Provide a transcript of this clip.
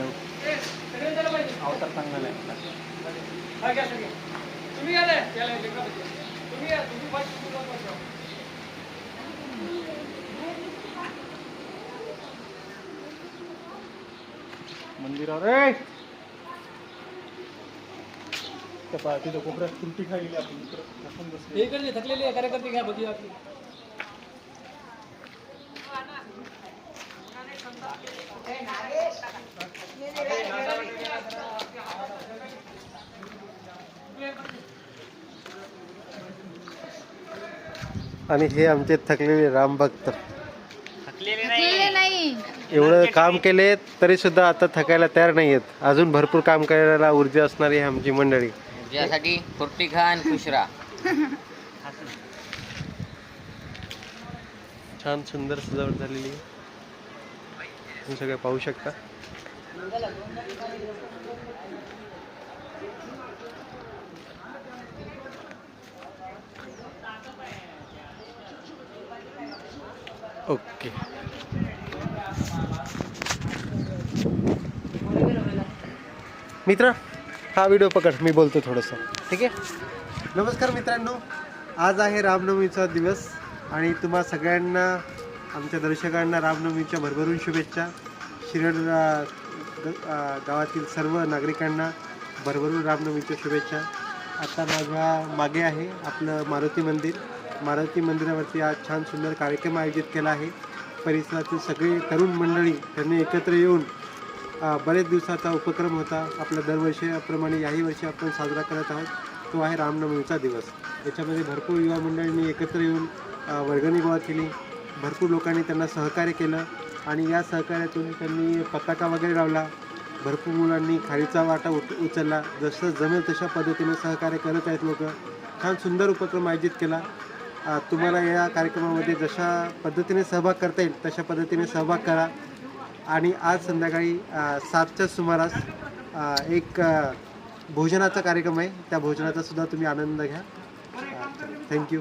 हो. अवतार चांगला तुम्ही तुम्ही मंदिरावर त्या तिथं कोपऱ्यात कुलटी खायली आपण बसलो. हे थकलेले कार्यकर्ते घ्या बघूया. आपली आणि हे आमचे थकलेले राम भक्त. एवढं काम केले तरी सुद्धा आता थकायला तयार नाही आहेत अजून भरपूर काम करायला ऊर्जा असणारी आमची मंडळी. ज्यासाठी फुर्ती खा आणि खुश राहा. छान सुंदर सजावट झालेली तुम्ही सगळे पाहू शकता. ओके. मित्र हा व्हिडिओ पकड मी बोलतो थोडंसं. ठीक आहे? नमस्कार मित्रांनो. आज आहे रामनवमीचा दिवस आणि तुम्हा सगळ्यांना आमच्या दर्शकांना रामनवमीच्या भरभरून शुभेच्छा. शिरड गावातील सर्व नागरिकांना भरभरून रामनवमीच्या शुभेच्छा. आता माझ्या मागे आहे आपलं मारुती मंदिर. मारुती मंदिरावरती आज छान सुंदर कार्यक्रम आयोजित केला आहे. परिसरातील सगळे तरुण मंडळी त्यांनी एकत्र येऊन बरेच दिवसाचा उपक्रम होता. आपल्या दरवर्षीप्रमाणे याही वर्षी आपण साजरा करत आहोत. तो आहे रामनवमीचा दिवस. याच्यामध्ये भरपूर युवा मंडळींनी एकत्र येऊन वर्गणी गोळा केली. भरपूर लोकांनी त्यांना सहकार्य केलं आणि या सहकार्यातून त्यांनी पताका वगैरे लावला. भरपूर मुलांनी खारीचा वाटा उच उचलला. जसं जमेल तशा पद्धतीने सहकार्य करत आहेत लोक. छान सुंदर उपक्रम आयोजित केला. तुम्हाला या कार्यक्रमामध्ये जशा पद्धतीने सहभाग करता येईल तशा पद्धतीने सहभाग करा. आणि आज संध्याकाळी सातच्या सुमारास एक भोजनाचा कार्यक्रम आहे. त्या भोजनाचा सुद्धा तुम्ही आनंद घ्या. थँक्यू